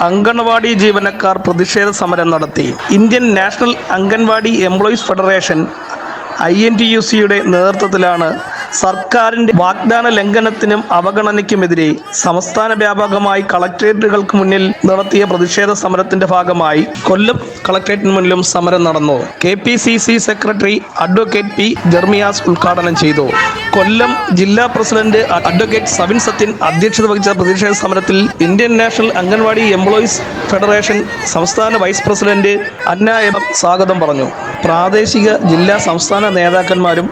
അംഗൻവാടി ജീവനക്കാർ പ്രതിഷേധ സമരം നടത്തി. Indian national anganwadi employees federation I N T U സിയുടെ നേതൃത്വത്തിലാണ് സർക്കാരിന്റെ വാഗ്ദാന ലംഘനത്തിനും അവഗണനയ്ക്കുമെതിരെ സംസ്ഥാന വ്യാപകമായി കളക്ട്രേറ്റുകൾക്ക് മുന്നിൽ നടത്തിയ പ്രതിഷേധ സമരത്തിന്റെ ഭാഗമായി കൊല്ലം കളക്ടറേറ്റിന് മുന്നിലും സമരം നടന്നു. K P C C secretary advocate P Jermias ഉദ്ഘാടനം ചെയ്തു. കൊല്ലം ജില്ലാ പ്രസിഡന്റ് അഡ്വക്കേറ്റ് സവിൻ സത്യൻ അധ്യക്ഷത വഹിച്ച പ്രതിഷേധ സമരത്തിൽ Indian national anganwadi employees federation സംസ്ഥാന വൈസ് പ്രസിഡന്റ് അന്ന എം സ്വാഗതം പറഞ്ഞു. പ്രാദേശിക ജില്ലാ സംസ്ഥാന നേതാക്കന്മാരും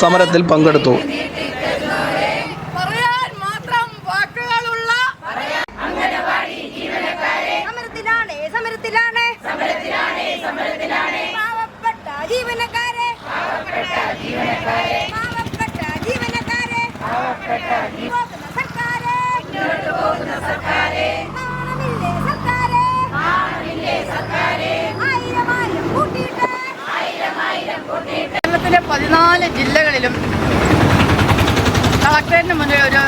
സമരത്തിൽ പങ്കെടുത്തു. പറയാൻ മാത്രം വാക്കുകളുള്ള സമരത്തിലാണ്. സമരത്തിലാണ്? പാവപ്പെട്ട ജീവനക്കാരെ. പാവപ്പെട്ട ജീവനക്കാരെ. പോകുന്ന സർക്കാരെ. നാണമില്ലേ സർക്കാരെ. ആയിരം ആയിരം കൂട്ടിയിട്ട്. കേരളത്തിലെ പതിനാല് ജില്ലകളിലും കളക്ടറേറ്റിന് മുന്നിൽ ഒരു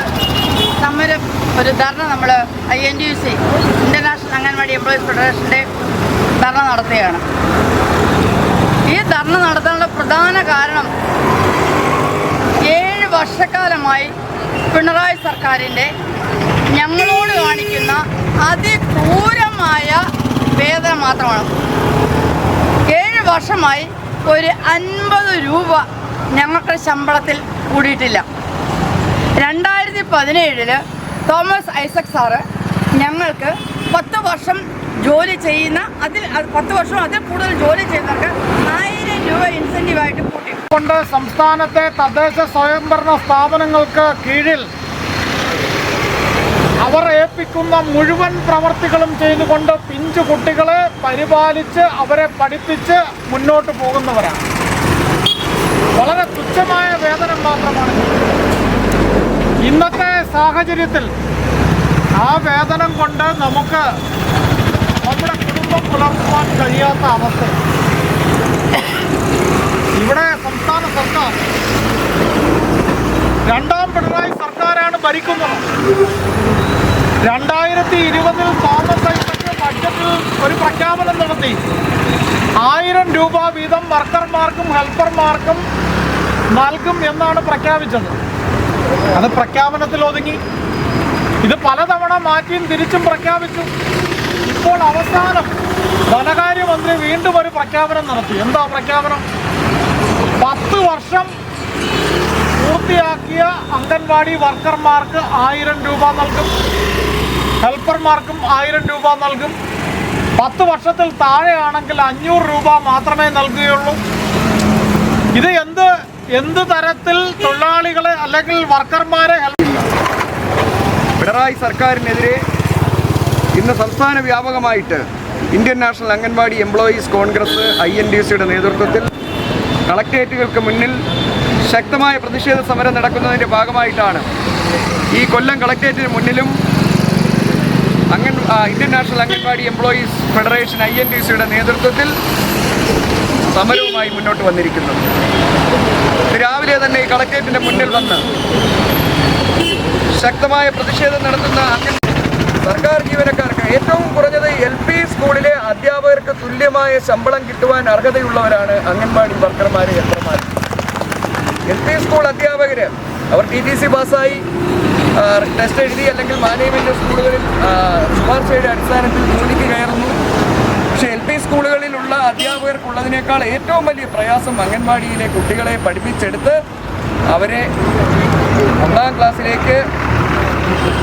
സമരം ഒരു ധർണ നമ്മൾ I N T U C international anganwadi employees ഫെഡറേഷന്റെ ധർണ നടത്തുകയാണ്. ഈ ധർണ നടത്താനുള്ള പ്രധാന കാരണം ഏഴ് വർഷക്കാലമായി പിണറായി സർക്കാരിന്റെ ഞങ്ങളോട് കാണിക്കുന്ന അതിക്രൂരമായ വേദന മാത്രമാണ്. ഏഴ് വർഷമായി ഒരു അൻപത് രൂപ ഞങ്ങളുടെ ശമ്പളത്തിൽ കൂടിയിട്ടില്ല. രണ്ടായിരത്തി പതിനേഴിൽ തോമസ് ഐസക് സാറ് ഞങ്ങൾക്ക് പത്ത് വർഷം ജോലി ചെയ്യുന്ന അതിൽ അത് പത്ത് വർഷം അതിൽ കൂടുതൽ ജോലി ചെയ്യുന്നവർക്ക് ആയിരം രൂപ ഇൻസെന്റീവായിട്ട് കൂട്ടി. കൊണ്ട് സംസ്ഥാനത്തെ തദ്ദേശ സ്വയംഭരണ സ്ഥാപനങ്ങൾക്ക് കീഴിൽ അവർ ഏൽപ്പിക്കുന്ന മുഴുവൻ പ്രവർത്തികളും ചെയ്തുകൊണ്ട് പിഞ്ചു കുട്ടികളെ പരിപാലിച്ച് അവരെ പഠിപ്പിച്ച് മുന്നോട്ട് പോകുന്നവരാണ്. വളരെ തുച്ഛമായ വേതനം മാത്രമാണ്. ഇന്നത്തെ സാഹചര്യത്തിൽ ആ വേതനം കൊണ്ട് നമുക്ക് കുടുംബം കഴിയാത്ത അവസ്ഥ. ഇവിടെ സംസ്ഥാന സർക്കാർ രണ്ടാം പിണറായി സർക്കാരാണ് ഭരിക്കുന്നത്. രണ്ടായിരത്തി ഇരുപതിൽ തോമസ് ഐസക് ബഡ്ജറ്റിൽ ഒരു പ്രഖ്യാപനം നടത്തി. ആയിരം രൂപ വീതം വർക്കർമാർക്കും ഹെൽപ്പർമാർക്കും നൽകും എന്നാണ് പ്രഖ്യാപിച്ചത്. അത് പ്രഖ്യാപനത്തിൽ ഒതുങ്ങി. ഇത് പലതവണ മാറ്റിയും തിരിച്ചും പ്രഖ്യാപിച്ചു. ഇപ്പോൾ അവസാനം ധനകാര്യമന്ത്രി വീണ്ടും ഒരു പ്രഖ്യാപനം നടത്തി. എന്താ പ്രഖ്യാപനം? പത്ത് വർഷം പൂർത്തിയാക്കിയ അംഗൻവാടി വർക്കർമാർക്ക് ആയിരം രൂപ നൽകും. ഹെൽപ്പർമാർക്കും ആയിരം രൂപ നൽകും. പത്ത് വർഷത്തിൽ താഴെയാണെങ്കിൽ അഞ്ഞൂറ് രൂപ മാത്രമേ നൽകുകയുള്ളൂ. ഇത് എന്ത് എന്ത് തരത്തിൽ തൊഴിലാളികളെ അല്ലെങ്കിൽ വർക്കർമാരെ പിണറായി സർക്കാരിനെതിരെ ഇന്ന് സംസ്ഥാന വ്യാപകമായിട്ട് Indian national anganwadi employees congress I N D സിയുടെ നേതൃത്വത്തിൽ കളക്ട്രേറ്റുകൾക്ക് മുന്നിൽ ശക്തമായ പ്രതിഷേധ സമരം നടക്കുന്നതിന്റെ ഭാഗമായിട്ടാണ് ഈ കൊല്ലം കളക്ട്രേറ്റിന് മുന്നിലും അംഗൻ Indian national anganwadi employees federation I N D സിയുടെ നേതൃത്വത്തിൽ സമരവുമായി മുന്നോട്ട് വന്നിരിക്കുന്നത് രാവിലെ തന്നെ ഈ കളക്ട്രേറ്റിന്റെ മുന്നിൽ വന്ന് ശക്തമായ പ്രതിഷേധം നടത്തുന്ന അംഗൻ സർക്കാർ ജീവനക്കാർക്ക് ഏറ്റവും കുറഞ്ഞത് എൽ പി സ്കൂളിലെ അധ്യാപകർക്ക് തുല്യമായ ശമ്പളം കിട്ടുവാൻ അർഹതയുള്ളവരാണ് അംഗൻവാടി വർക്കർമാർ ഹെൽപ്പർമാർ എൽ പി സ്കൂൾ അധ്യാപകർ അവർ ടി ടി സി പാസ്സായി. ടെസ്റ്റ് എഴുതി അല്ലെങ്കിൽ മാനേജ്മെന്റ് സ്കൂളുകളിൽ ശുപാർശയുടെ അടിസ്ഥാനത്തിൽ ജോലിക്ക് കയറുന്നു. പക്ഷേ എൽ പി സ്കൂളുകളിലുള്ള അധ്യാപകർക്കുള്ളതിനേക്കാൾ ഏറ്റവും വലിയ പ്രയാസം അംഗൻവാടിയിലെ കുട്ടികളെ പഠിപ്പിച്ചെടുത്ത് അവരെ ഒന്നാം ക്ലാസ്സിലേക്ക്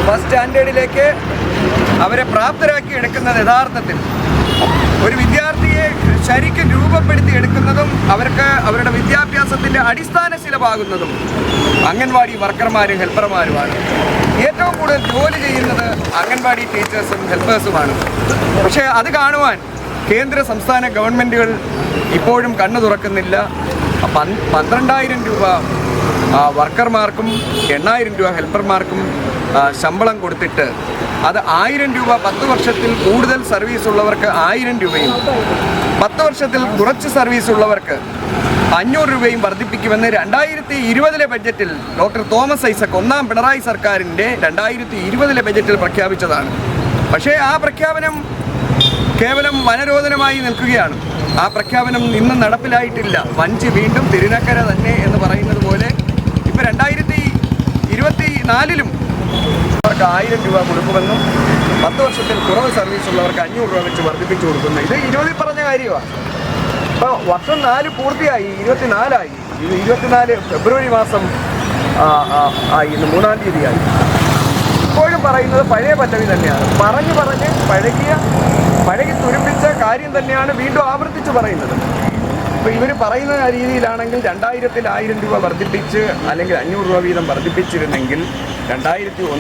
ഫസ്റ്റ് സ്റ്റാൻഡേർഡിലേക്ക് അവരെ പ്രാപ്തരാക്കി എടുക്കുന്നത് യഥാർത്ഥത്തിൽ. ഒരു വിദ്യാർത്ഥിയെ ശരിക്കും രൂപപ്പെടുത്തി എടുക്കുന്നതും അവർക്ക് അവരുടെ വിദ്യാഭ്യാസത്തിന്റെ അടിസ്ഥാന ശിലമാകുന്നതും അംഗൻവാടി വർക്കർമാരും ഹെൽപ്പർമാരുമാണ്. ഏറ്റവും കൂടുതൽ ജോലി ചെയ്യുന്നത് അംഗൻവാടി ടീച്ചേഴ്സും ഹെൽപ്പേഴ്സുമാണ്. പക്ഷേ അത് കാണുവാൻ കേന്ദ്ര സംസ്ഥാന ഗവൺമെന്റുകൾ ഇപ്പോഴും കണ്ണു തുറക്കുന്നില്ല. പന്ത്രണ്ടായിരം രൂപ വർക്കർമാർക്കും എണ്ണായിരം രൂപ ഹെൽപ്പർമാർക്കും ശമ്പളം കൊടുത്തിട്ട് അത് ആയിരം രൂപ പത്ത് വർഷത്തിൽ കൂടുതൽ സർവീസ് ഉള്ളവർക്ക് ആയിരം രൂപയും പത്ത് വർഷത്തിൽ കുറച്ച് സർവീസ് ഉള്ളവർക്ക് അഞ്ഞൂറ് രൂപയും വർദ്ധിപ്പിക്കുമെന്ന് രണ്ടായിരത്തി ഇരുപതിലെ ബജറ്റിൽ ഡോക്ടർ തോമസ് ഐസക് ഒന്നാം പിണറായി സർക്കാരിന്റെ രണ്ടായിരത്തി ഇരുപതിലെ ബജറ്റിൽ പ്രഖ്യാപിച്ചതാണ്. പക്ഷേ ആ പ്രഖ്യാപനം കേവലം വനരോധനമായി നിൽക്കുകയാണ്. ആ പ്രഖ്യാപനം ഇന്ന് നടപ്പിലായിട്ടില്ല. വഞ്ചി വീണ്ടും തിരുനക്കര തന്നെ എന്ന് പറയുന്നത് പോലെ ഇപ്പം രണ്ടായിരത്തി ഇരുപത്തി നാലിലും അവർക്ക് ആയിരം രൂപ കൊടുക്കുമെന്നും പത്ത് വർഷത്തിൽ കുറവ് സർവീസ് ഉള്ളവർക്ക് അഞ്ഞൂറ് രൂപ വെച്ച് വർദ്ധിപ്പിച്ചു കൊടുക്കുന്നു. ഇത് ഇരുപതിൽ പറഞ്ഞ കാര്യമാണ്. ഇപ്പോൾ വർഷം നാല് പൂർത്തിയായി ഇരുപത്തിനാലായി. ഇത് ഇരുപത്തിനാല് ഫെബ്രുവരി മാസം ആയി. ഇന്ന് മൂന്നാം തീയതിയായി. ഇപ്പോഴും പറയുന്നത് പഴയ പദ്ധതി തന്നെയാണ്. പറഞ്ഞു പറഞ്ഞ് പഴകിയ പഴകി തുരുമ്പിച്ച കാര്യം തന്നെയാണ് വീണ്ടും ആവർത്തിച്ച് പറയുന്നത്. അപ്പോൾ ഇവർ പറയുന്ന രീതിയിലാണെങ്കിൽ രണ്ടായിരത്തിൽ ആയിരം രൂപ വർദ്ധിപ്പിച്ച് അല്ലെങ്കിൽ അഞ്ഞൂറ് രൂപ വീതം വർദ്ധിപ്പിച്ചിരുന്നെങ്കിൽ രണ്ടായിരത്തി ഒന്ന്